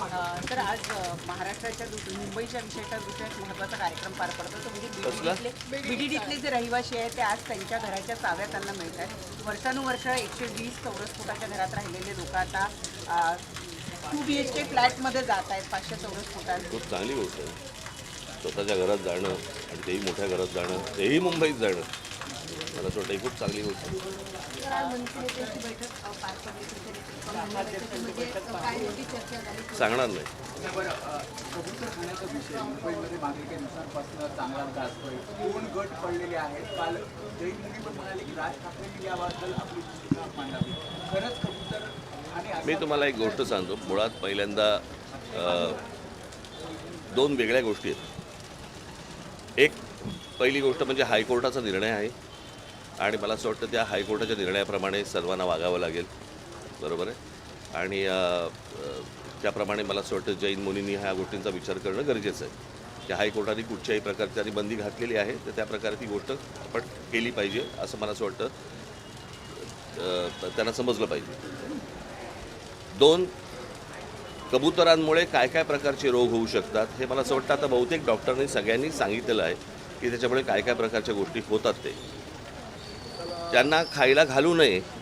तर आज महाराष्ट्राच्या मुंबईच्या विषयाच्या दृष्टीने एक महत्त्वाचा कार्यक्रम पार पडतो. तो म्हणजे? बीडीडीतले बीडीडीतले जे रहिवासी आहेत ते आज त्यांच्या घराच्या चाव्या त्यांना मिळत आहेत वर्षानुवर्ष एकशे वीस चौरस फुटाच्या घरात राहिलेले लोक आता टू बी एच के फ्लॅटमध्ये जात आहेत पाचशे चौरस फुटांत. खूप चांगली गोष्ट आहे. स्वतःच्या घरात जाणं आणि तेही मोठ्या घरात जाणं तेही मुंबईत जाणं. मला असं वाटतं ही खूप चांगली गोष्ट आहे. सांगणार नाही. मी तुम्हाला एक गोष्ट सांगतो. मुळात पहिल्यांदा दोन वेगळ्या गोष्टी आहेत. एक पहिली गोष्ट म्हणजे हायकोर्टाचा निर्णय आहे आणि मला असं वाटतं त्या हायकोर्टाच्या निर्णयाप्रमाणे सर्वांना वागावं लागेल. बरोबर आहे? आणि त्याप्रमाणे मला असं वाटतं जैन मुनींनी ह्या गोष्टींचा विचार करणं गरजेचं आहे. की हायकोर्टाने कुठच्याही प्रकारची त्यांनी बंदी घातलेली आहे तर त्या प्रकारे ती गोष्ट आपण केली पाहिजे असं मला असं वाटतं. त्यांना समजलं पाहिजे. दोन कबुतरांमुळे काय काय प्रकारचे रोग होऊ शकतात हे मला असं वाटतं आता बहुतेक डॉक्टरांनी सगळ्यांनी सांगितलेलं आहे की त्याच्यामुळे काय काय प्रकारच्या गोष्टी होतात ते. त्यांना खायला घालू नये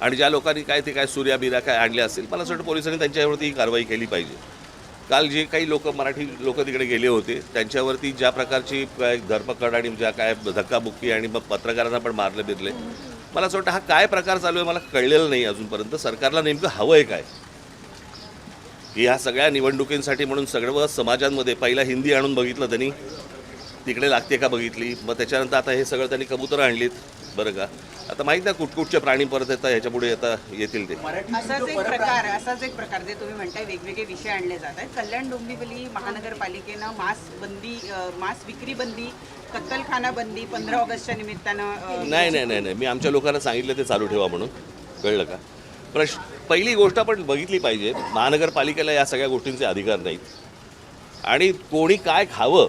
आणि ज्या लोकांनी काय ते काय सूर्या बिरा काय आणले असेल मला असं वाटतं पोलिसांनी त्यांच्यावरती ही कारवाई केली पाहिजे. काल जे काही लोक मराठी लोक तिकडे गेले होते त्यांच्यावरती ज्या प्रकारची काय धरपकड आणि ज्या काय धक्काबुक्की आणि मग पत्रकारांना पण मारले बिरले. मला असं वाटतं हा काय प्रकार चालू आहे मला कळलेलं नाही अजूनपर्यंत. सरकारला नेमकं हवं आहे काय? की ह्या सगळ्या निवडणुकींसाठी म्हणून सगळं समाजांमध्ये पहिला हिंदी आणून बघितलं त्यांनी. तिकडे लागते का बघितली? मग त्याच्यानंतर आता हे सगळं त्यांनी कबुतरं आणलीत बरं का? आता माहीत नाही कुठकुठचे प्राणी परत येतात ह्याच्या पुढे आता येतील ते. असाच एक प्रकार असाच एक प्रकार जे तुम्ही म्हणताय वेगवेगळे विषय आणले जात आहेत. कल्याण डोंबिवली महानगरपालिकेनं मास बंदी मास विक्री बंदी कत्तलखाना बंदी पंधरा ऑगस्टच्या निमित्तानं नाही नाही नाही नाही मी आमच्या लोकांना सांगितलं ते चालू ठेवा म्हणून. कळलं का? प्रश्न पहिली गोष्ट आपण बघितली पाहिजे महानगरपालिकेला या सगळ्या गोष्टींचे अधिकार नाहीत. आणि कोणी काय खावं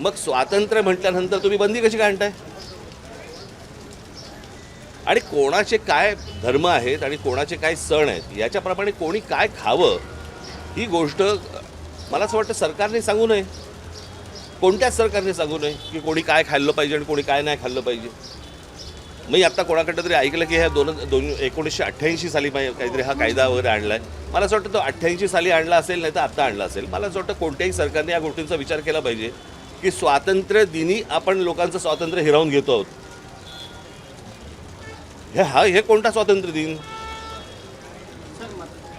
मग स्वातंत्र्य म्हटल्यानंतर तुम्ही बंदी कशी काय आणताय? आणि कोणाचे काय धर्म आहेत आणि कोणाचे काय सण आहेत याच्याप्रमाणे कोणी काय खावं ही गोष्ट मला असं वाटतं सरकारने सांगू नये. कोणत्याच सरकारने सांगू नये की कोणी काय खाल्लं पाहिजे आणि कोणी काय नाही खाल्लं पाहिजे? मी आत्ता कोणाकडं तरी ऐकलं की ह्या दोन दोन एकोणीसशे अठ्ठ्याऐंशी साली काहीतरी हा कायदा वगैरे आणला आहे मला असं वाटतं तो अठ्ठ्याऐंशी साली आणला असेल नाही तर आत्ता आणला असेल. मला असं वाटतं कोणत्याही सरकारने या गोष्टींचा विचार केला पाहिजे. की स्वातंत्र्य दिनी आपण लोकांचं स्वातंत्र्य हिरावून घेतो आहोत. हे हा हे कोणता स्वातंत्र्य दिन?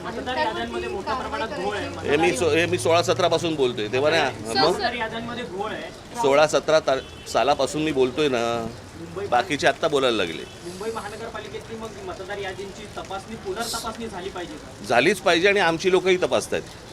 मतदार याद्यांमध्ये मोठ्या प्रमाणात घोळ आहे. हे मी सो हे मी सोळा सतरापासून बोलतोय तेव्हा ना मग? मतदार याद्यांमध्ये घोळ आहे. सोळा सतरा तार सालापासून मी बोलतोय ना बाकीचे आत्ता बोलायला लागले. मुंबई महानगरपालिकेतली मग मतदार यादींची तपासणी पुनर्तपासणी झाली पाहिजे का? झालीच पाहिजे आणि आमची लोकही तपासत आहेत